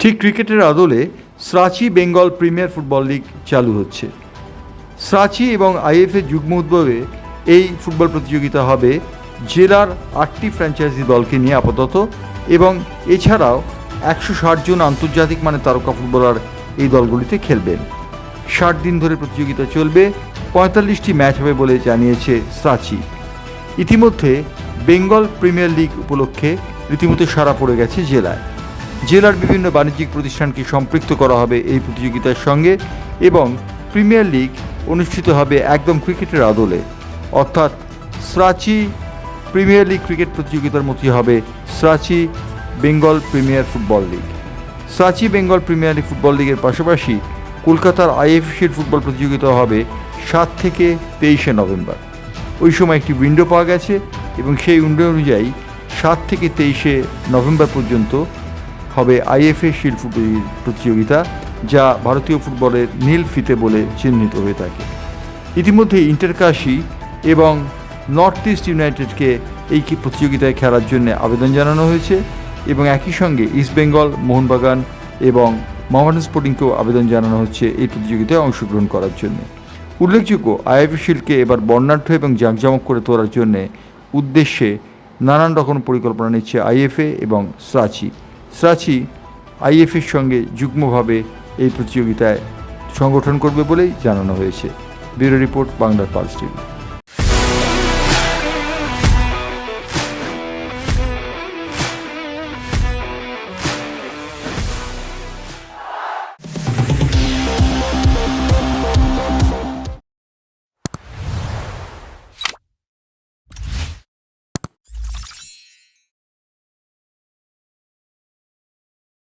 ঠিক ক্রিকেটের আদলে Srachi Bengal premier football league চালু হচ্ছে। স্রাচি এবং আইএফএ যুগ্ম উদ্যোগে এই ফুটবল প্রতিযোগিতা হবে জেলার আটটি ফ্র্যাঞ্চাইজি দলকে নিয়ে আপাতত এবং এছাড়াও একশো ষাট জন আন্তর্জাতিক মানে তারকা ফুটবলার এই দলগুলিতে খেলবেন। ষাট দিন ধরে প্রতিযোগিতা চলবে, পঁয়তাল্লিশটি ম্যাচ হবে বলে জানিয়েছে স্রাচি। ইতিমধ্যে বেঙ্গল প্রিমিয়ার লিগ উপলক্ষে রীতিমতো সারা পড়ে গেছে জেলায়। জেলার বিভিন্ন বাণিজ্যিক প্রতিষ্ঠানকে সম্পৃক্ত করা হবে এই প্রতিযোগিতার সঙ্গে এবং প্রিমিয়ার লিগ অনুষ্ঠিত হবে একদম ক্রিকেটের আদলে। অর্থাৎ স্রাচি প্রিমিয়ার লিগ ক্রিকেট প্রতিযোগিতার মতোই হবে Shrachi Bengal premier football league. সাচি Bengal premier league football লিগের পাশাপাশি কলকাতার আইএফসির ফুটবল প্রতিযোগিতা হবে সাত থেকে তেইশে নভেম্বর। ওই সময় একটি উইন্ডো পাওয়া গেছে এবং সেই উইন্ডো অনুযায়ী সাত থেকে তেইশে নভেম্বর পর্যন্ত হবে আইএফএ ফুটবল প্রতিযোগিতা, যা ভারতীয় ফুটবলের নীল ফিতে বলে চিহ্নিত হয়ে থাকে। ইতিমধ্যে ইন্টারকাশি এবং নর্থ ইস্ট ইউনাইটেডকে এই প্রতিযোগিতায় খেলার জন্য আবেদন জানানো হয়েছে এবং একই সঙ্গে ইস্টবেঙ্গল মোহনবাগান এবং মোহামেডান স্পোর্টিংকেও আবেদন জানানো হচ্ছে এই প্রতিযোগিতায় অংশগ্রহণ করার জন্য। উল্লেখযোগ্য, আইএফএ শিল্ডকে এবার বর্ণাঢ্য এবং জাঁকজমক করে তোলার জন্য উদ্দেশ্যে নানান রকম পরিকল্পনা নিচ্ছে আইএফএ এবং স্রাচি স্রাচি আইএফের সঙ্গে যুগ্মভাবে এই প্রতিযোগিতায় সংগঠন করবে বলেই জানানো হয়েছে। ব্যুরো রিপোর্ট বাংলার পালস টিভি